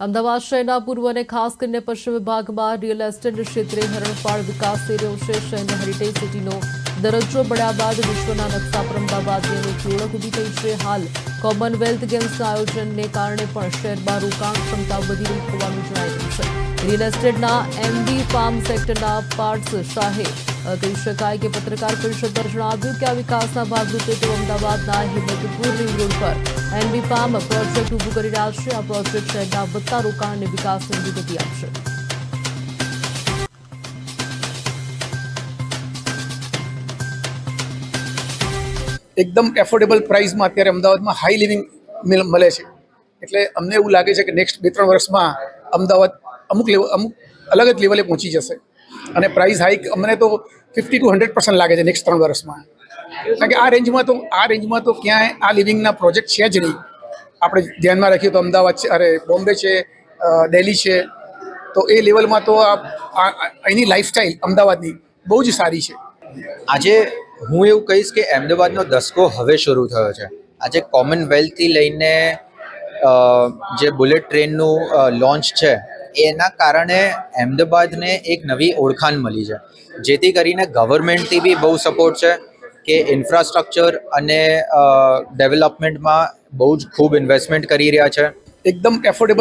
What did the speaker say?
અમદાવાદ શહેરના પૂર્વ અને ખાસ કરીને પશ્ચિમ વિભાગમાં રિયલ એસ્ટેટ ક્ષેત્રે હરણફાળ વિકાસ થઈ રહ્યો છે. શહેરને હેરિટેજ સિટીનો દરજ્જો મળ્યા બાદ વિશ્વના નકશા પર અમદાવાદની અનોખી ઓળખ ઊભી થઈ છે. હાલ કોમનવેલ્થ ગેમ્સના આયોજનને કારણે પણ શહેરમાં રોકાણ ક્ષમતા વધી રહી હોવાનું જણાય રિયલ એસ્ટેટના એમડી ફાર્મ સેક્ટરના પાર્ટ્સ શાહે કહી શકાય કે પત્રકાર પરિષદમાં જણાવ્યું કે આ વિકાસના ભાગરૂપે તેઓ અમદાવાદના હિંમતપુર રિંગ રોડ પર એનબી ફાર્મ પ્રોજેક્ટ ઊભું કરી રહ્યા છે. આ પ્રોજેક્ટ શહેરના વધતા રોકાણ અને વિકાસને ગતિ આપશે. એકદમ એફોર્ડેબલ પ્રાઇસમાં અત્યારે અમદાવાદમાં હાઈ લિવિંગ મળે છે. એટલે અમને એવું લાગે છે કે નેક્સ્ટ બે ત્રણ વર્ષમાં અમદાવાદ અમુક લેવલ અમુક અલગ જ લેવલે પહોંચી જશે. અને પ્રાઇસ હાઈક અમને તો ફિફ્ટી ટુ હંડ્રેડ પર્સન્ટ લાગે છે નેક્સ્ટ ત્રણ વર્ષમાં. કારણ કે આ રેન્જમાં તો, આ રેન્જમાં તો ક્યાંય આ લિવિંગના પ્રોજેક્ટ છે જ નહીં. આપણે ધ્યાનમાં રાખીએ તો અમદાવાદ છે, અરે બોમ્બે છે દિલ્હી છે. તો એ લેવલમાં તો આ- અહીંની લાઈફસ્ટાઈલ અમદાવાદની બહુ જ સારી છે. આજે હું એવું કહીશ કે અમદાવાદનો દસકો હવે શરૂ થયો છે. આજે કોમનવેલ્થથી લઈને જે બુલેટ ટ્રેનનું લોન્ચ છે એના કારણે અમદાવાદને એક નવી ઓળખાણ મળી છે. જેથી કરીને ગવર્મેન્ટથી બી બહુ સપોર્ટ છે કે ઇન્ફ્રાસ્ટ્રક્ચર અને ડેવલપમેન્ટમાં બહુ જ ખૂબ ઇન્વેસ્ટમેન્ટ કરી રહ્યા છે. એકદમ એફોર્ડેબલ